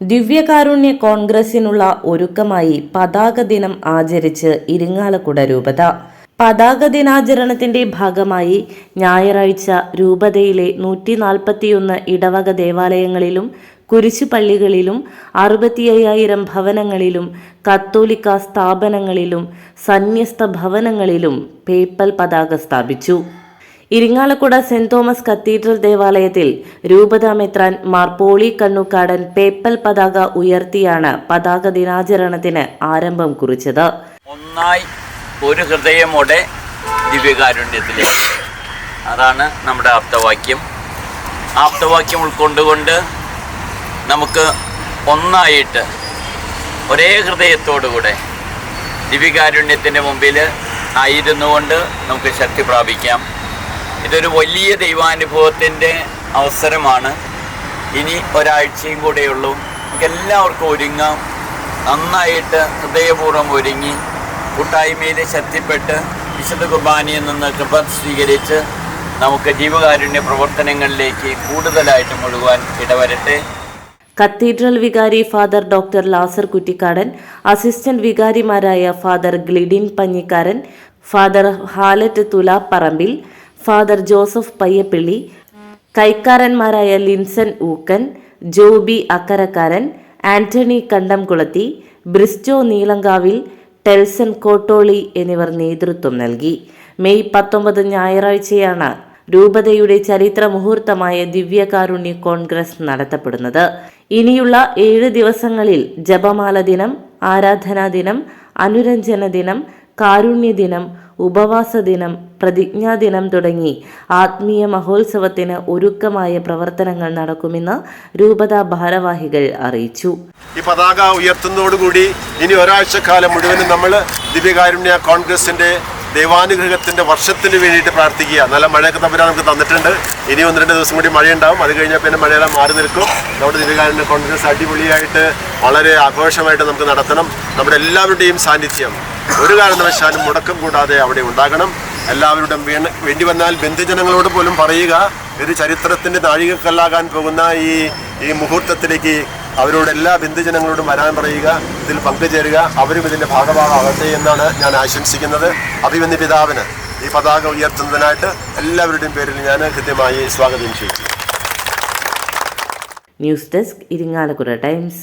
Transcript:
ദിവ്യകാരുണ്യ കോൺഗ്രസിനുള്ള ഒരുക്കമായി പതാക ദിനം ആചരിച്ച് ഇരിങ്ങാലക്കുട രൂപത. പതാക ദിനാചരണത്തിന്റെ ഭാഗമായി ഞായറാഴ്ച രൂപതയിലെ നൂറ്റി നാൽപ്പത്തിയൊന്ന് ഇടവക ദേവാലയങ്ങളിലും കുരിശുപള്ളികളിലും അറുപത്തി അയ്യായിരം ഭവനങ്ങളിലും കത്തോലിക്ക സ്ഥാപനങ്ങളിലും സന്യസ്ത ഭവനങ്ങളിലും പേപ്പൽ പതാക സ്ഥാപിച്ചു. ഇരിങ്ങാലക്കുട സെന്റ് തോമസ് കത്തീഡ്രൽ ദേവാലയത്തിൽ രൂപതാ മെത്രാൻ മാർ പോളി കണ്ണുക്കാടൻ പേപ്പൽ പതാക ഉയർത്തിയാണ് പതാക ദിനാചരണത്തിന് ആരംഭം കുറിച്ചത്. ഒന്നായി ഒരു ഹൃദയമോടെ ദിവ്യകാരുണ്യത്തിൽ അതാണ് നമ്മുടെ ആപ്തവാക്യം. ആപ്തവാക്യം ഉൾക്കൊണ്ടുകൊണ്ട് നമുക്ക് ഒന്നായിട്ട് ഒരേ ഹൃദയത്തോടുകൂടെ ദിവ്യകാരുണ്യത്തിന്റെ മുമ്പിൽ ആയിരുന്നുകൊണ്ട് നമുക്ക് ശക്തി പ്രാപിക്കാം. ഇതൊരു വലിയ ദൈവാനുഭവത്തിന്റെ അവസരമാണ്. ഇനി ഒരാഴ്ചയും കൂടെയുള്ളൂ നമുക്ക് എല്ലാവർക്കും ഒരുങ്ങാം. നന്നായിട്ട് ഹൃദയപൂർവം ഒരുങ്ങി കൂട്ടായ്മയിൽ ശക്തിപ്പെട്ട് വിശുദ്ധ കുർബാനയിൽ നിന്ന് കൃപ സ്വീകരിച്ച് നമുക്ക് ജീവകാരുണ്യ പ്രവർത്തനങ്ങളിലേക്ക് കൂടുതലായിട്ട് മുഴുവാൻ ഇടവരട്ടെ. കത്തീഡ്രൽ വികാരി father doctor Lazar Kuttikkadan assistant വികാരിമാരായ father Glidin Panjikkaran father Hallet Thulaparambil father Joseph Payyappilly കൈക്കാരന്മാരായ Linson Ookken Joby Akkarakkaran Antony കണ്ടംകുളത്തി ബ്രിസ്റ്റോ നീലങ്കാവിൽ ടെൽസൺ കോട്ടോളി എന്നിവർ നേതൃത്വം നൽകി. മെയ് പത്തൊമ്പത് ഞായറാഴ്ചയാണ് രൂപതയുടെ ചരിത്ര മുഹൂർത്തമായ ദിവ്യകാരുണ്യ കോൺഗ്രസ് നടത്തപ്പെടുന്നത്. ഇനിയുള്ള ഏഴ് ദിവസങ്ങളിൽ ജപമാല ദിനം ആരാധനാ ദിനം അനുരഞ്ജന ദിനം കാരുണ്യ ദിനം ഉപവാസ ദിനം പ്രതിജ്ഞാ ദിനം തുടങ്ങി ആത്മീയ മഹോത്സവത്തിന് ഒരുക്കമായ പ്രവർത്തനങ്ങൾ നടക്കുമെന്ന് രൂപത ഭാരവാഹികൾ അറിയിച്ചു. ഈ പതാക ഉയർത്തുന്നതോടുകൂടി ഇനി ഒരാഴ്ചക്കാലം മുഴുവനും നമ്മൾ ദിവ്യകാരുണ്യ കോൺഗ്രസിന്റെ ദൈവാനുഗ്രഹത്തിന്റെ വർഷത്തിന് വേണ്ടിയിട്ട് പ്രാർത്ഥിക്കുക. നല്ല മഴയൊക്കെ തമ്പുരാൻ നമുക്ക് തന്നിട്ടുണ്ട്. ഇനി ഒന്ന് രണ്ട് ദിവസം കൂടി മഴയുണ്ടാവും. അത് കഴിഞ്ഞാൽ പിന്നെ മഴയെല്ലാം മാറി നിൽക്കും. നമ്മുടെ ദിവ്യകാരുണ്യ കോൺഗ്രസ് അടിപൊളിയായിട്ട് വളരെ ആഘോഷമായിട്ട് നമുക്ക് നടത്തണം. നമ്മുടെ എല്ലാവരുടെയും സാന്നിധ്യം. ഒരു കാരണവശാലും മുടക്കം കൂടാതെ അവിടെ ഉണ്ടാകണം. എല്ലാവരുടെയും വീണ് വേണ്ടി വന്നാൽ ബന്ധുജനങ്ങളോട് പോലും പറയുക. ഒരു ചരിത്രത്തിന്റെ നാഴികക്കല്ലാകാൻ പോകുന്ന ഈ ഈ മുഹൂർത്തത്തിലേക്ക് അവരോട് എല്ലാ ബന്ധുജനങ്ങളോടും വരാൻ പറയുക. ഇതിൽ പങ്കുചേരുക. അവരും ഇതിന്റെ ഭാഗഭാഗമാകട്ടെ എന്നാണ് ഞാൻ ആശംസിക്കുന്നത്. അഭിമന്യ പിതാവിന് ഈ പതാക ഉയർത്തുന്നതിനായിട്ട് എല്ലാവരുടെയും പേരിൽ ഞാൻ കൃത്യമായി സ്വാഗതം ചെയ്യുന്നു. News desk Irinjalakuda times.